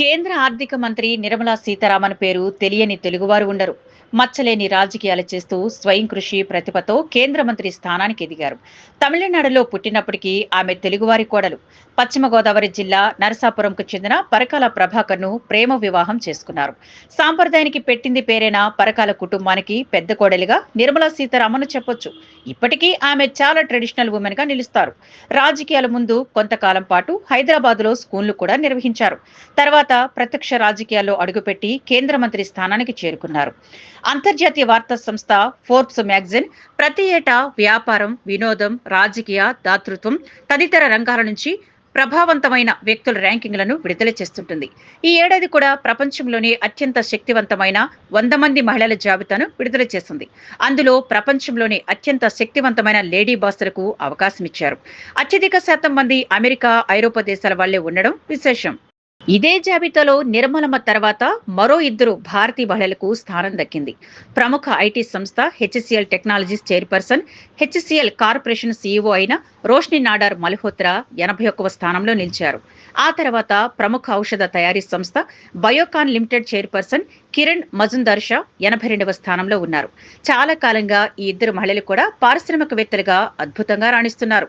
కేంద్ర ఆర్థిక మంత్రి నిర్మలా సీతారామన్ పేరు తెలియని తెలుగువారు ఉండరు. మచ్చలేని రాజకీయాలు చేస్తూ స్వయం కృషి ప్రతిభతో కేంద్ర మంత్రి స్థానానికి ఎదిగారు. తమిళనాడులో పుట్టినప్పటికీ ఆమె తెలుగువారి కోడలు. పశ్చిమ గోదావరి జిల్లా నరసాపురంకు చెందిన పరకాల ప్రభాకర్ను ప్రేమ వివాహం చేసుకున్నారు. సాంప్రదాయానికి పెట్టింది పేరైన పరకాల కుటుంబానికి పెద్ద కోడలిగా నిర్మలా సీతారామన్ చెప్పొచ్చు. ఇప్పటికీ ఆమె చాలా ట్రెడిషనల్ ఉమెన్గా నిలుస్తారు. రాజకీయాల ముందు కొంతకాలం పాటు హైదరాబాద్లో స్కూళ్ళు కూడా నిర్వహించారు. తర్వాత ప్రత్యక్ష రాజకీయాల్లో అడుగుపెట్టి కేంద్ర మంత్రి స్థానానికి చేరుకున్నారు. అంతర్జాతీయ వార్తా సంస్థ ఫోర్బ్స్ మ్యాగజైన్ ప్రతి ఏటా వ్యాపారం వినోదం రాజకీయ దాతృత్వం తదితర రంగాల నుంచి ప్రభావవంతమైన వ్యక్తుల ర్యాంకింగ్లను విడుదల చేస్తుంటుంది. ఈ ఏడాది కూడా ప్రపంచంలోనే అత్యంత శక్తివంతమైన వంద మంది మహిళల జాబితాను విడుదల చేసింది అందులో ప్రపంచంలోనే అత్యంత శక్తివంతమైన లేడీ బాసులకు అవకాశం ఇచ్చారు. అత్యధిక శాతం మంది అమెరికా ఐరోపా దేశాల వాళ్ళే ఉండడం విశేషం. ఇదే జాబితాలో నిర్మలమ్మ తర్వాత మరో ఇద్దరు భారతీయ మహిళలకు స్థానం దక్కింది. ప్రముఖ ఐటీ సంస్థ HCL Technologies chairperson HCL Corporation CEO అయిన రోష్ని నాడార్ మల్హోత్రా ఎనభై ఒక్కవ స్థానంలో నిలిచారు. ఆ తర్వాత ప్రముఖ ఔషధ తయారీ సంస్థ బయోకాన్ లిమిటెడ్ చైర్పర్సన్ కిరణ్ మజుందార్ షా ఎనభై రెండవ స్థానంలో ఉన్నారు. చాలా కాలంగా ఈ ఇద్దరు మహిళలు కూడా పారిశ్రామికవేత్తలుగా అద్భుతంగా రాణిస్తున్నారు.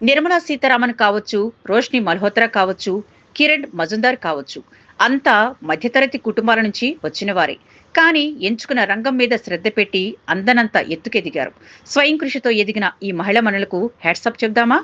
నిర్మలా సీతారామన్ కావచ్చు రోష్ని మల్హోత్రా కావచ్చు కిరణ్ మజుందార్ కావచ్చు. అంతా మధ్యతరగతి కుటుంబాల నుంచి వచ్చినవారే. కానీ ఎంచుకున్న రంగం మీద శ్రద్ధ పెట్టి అందనంత ఎత్తుకెదిగారు. స్వయం కృషితో ఎదిగిన ఈ మహిళ మనులకు హ్యాట్సప్ చెప్దామా?